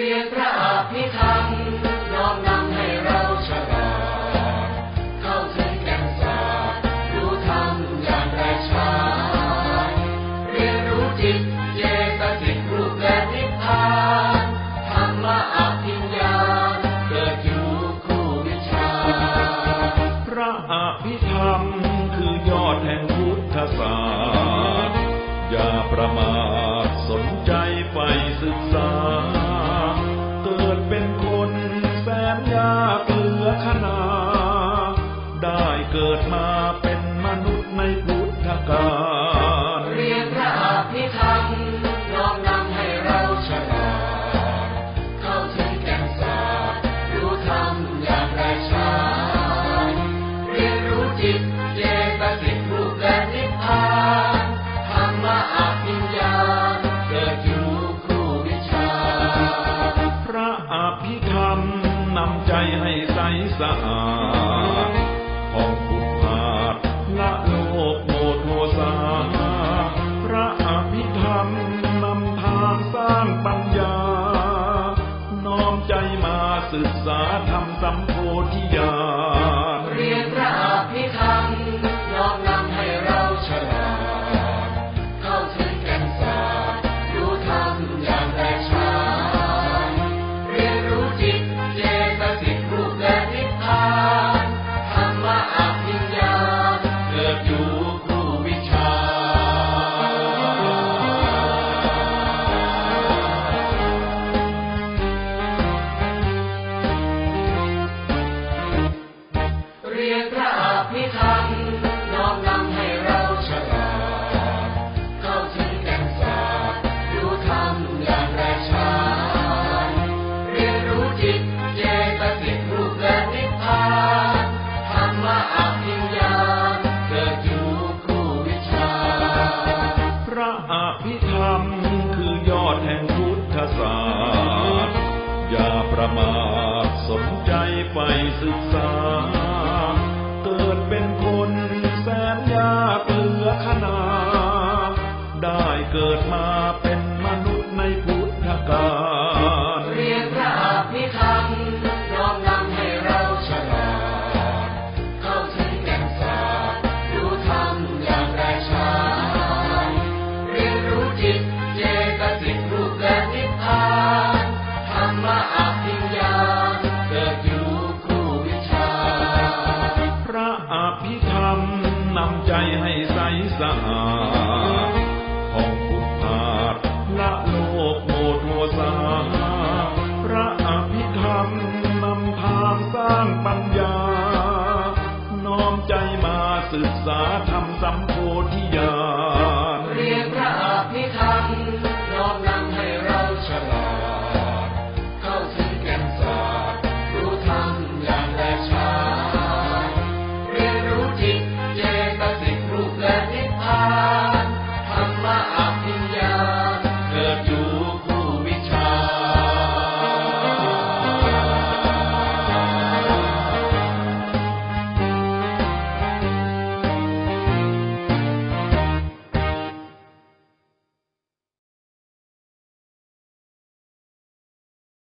รียนพระอภิธรรมน้อมนำให้เราฉลาดเข้าถึงแก่นสารรู้ธรรมอย่างแรกฉานเรียนรู้จิตเจตสิกรูปและนิพพานธรรมะอภิญญาเกิดอยู่คู่วิชา พระอภิธรรมคือยอดแห่งพุทธศาสตร์อย่าประมาทสนใจไปศึกษา เกิดมาเป็นมนุษย์ในพุทธกาลเรียนพระอภิธรรมน้อมนำให้เราฉลาดเข้าถึงแก่นสารรู้ธรรมอย่างแรงชานเรียนรู้จิตเจตสิกรูปและนิพพานธรรมะอภิญญาเกิดอยู่คู่วิชา พระอภิธรรมนำใจให้ใสสะอาด ศึกษาธรรมสัมโพธิญาณ อภิธรรมคือยอดแห่งพุทธศาสตร์อย่าประมาทสนใจไปศึกษา เกิดเป็นคนแสนยากเหลือขนา ได้เกิดมาเป็นมนุษย์ สะอาดของผุดผาดละโลกโมโทสาพระอภิธรรมนำทางสร้างปัญญา น้อมใจมาศึกษาธรรมสัมโพธิญา Bye.